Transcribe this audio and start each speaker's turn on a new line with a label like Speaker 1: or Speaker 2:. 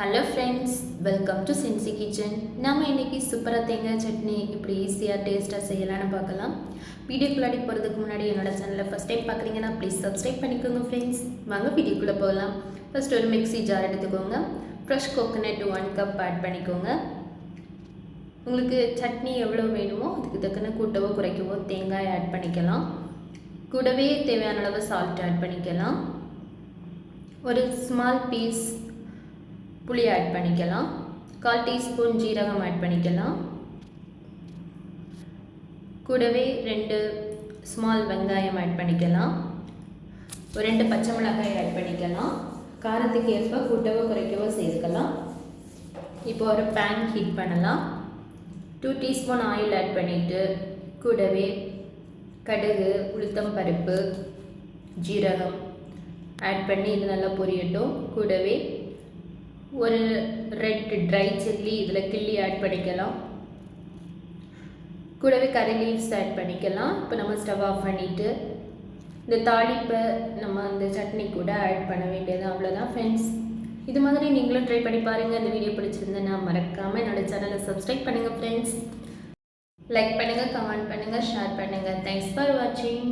Speaker 1: Hello friends welcome to Sensi kitchen நம்ம இன்னைக்கு சூப்பராக தேங்காய் சட்னி இப்படி ஈஸியாக டேஸ்ட்டாக செய்யலாம்னு பார்க்கலாம். வீடியோக்குள்ளாடி போகிறதுக்கு முன்னாடி என்னோட சேனலை ஃபஸ்ட் டைம் பார்க்குறீங்கன்னா ப்ளீஸ் சப்ஸ்கிரைப் பண்ணிக்கோங்க ஃப்ரெண்ட்ஸ் வாங்க வீடியோக்குள்ளே போகலாம். ஃபஸ்ட் ஒரு மிக்ஸி ஜார் எடுத்துக்கோங்க. Fresh coconut one cup add பண்ணிக்கோங்க. உங்களுக்கு சட்னி எவ்வளோ வேணுமோ அதுக்கு தக்கன கூட்டவோ குறைக்கவோ தேங்காய் ஆட் பண்ணிக்கலாம். கூடவே தேவையான அளவு சால்ட் ஆட் பண்ணிக்கலாம். ஒரு ஸ்மால் பீஸ் புளி ஆட் பண்ணிக்கலாம். கால் டீஸ்பூன் ஜீரகம் ஆட் பண்ணிக்கலாம். கூடவே ரெண்டு ஸ்மால் வெங்காயம் ஆட் பண்ணிக்கலாம். ஒரு ரெண்டு பச்சை மிளகாய் ஆட் பண்ணிக்கலாம். காரத்துக்கு ஏற்ப கூட்டவோ குறைக்கவோ சேர்க்கலாம். இப்போ ஒரு பேன் ஹீட் பண்ணலாம். டூ டீஸ்பூன் ஆயில் ஆட் பண்ணிவிட்டு கூடவே கடுகு உளுத்தம் பருப்பு ஜீரகம் ஆட் பண்ணி இது நல்லா பொரியட்டும். கூடவே ஒரு ரெட் ட்ரை சில்லி இதில் கிள்ளி ஆட் பண்ணிக்கலாம். கூடவே கறி லீவ்ஸ் ஆட் பண்ணிக்கலாம். இப்போ நம்ம ஸ்டவ் ஆஃப் பண்ணிவிட்டு இந்த தாளிப்பை நம்ம அந்த சட்னி கூட ஆட் பண்ண வேண்டியது அவ்வளோதான் ஃப்ரெண்ட்ஸ் இது மாதிரி நீங்களும் ட்ரை பண்ணி பாருங்கள் இந்த வீடியோ பிடிச்சிருந்தேன்னா மறக்காமல் என்னோடய சேனலை சப்ஸ்கிரைப் பண்ணுங்கள் ஃப்ரெண்ட்ஸ் லைக் பண்ணுங்கள் கமெண்ட் பண்ணுங்கள் ஷேர் பண்ணுங்கள் தேங்க்ஸ் ஃபார் வாட்சிங்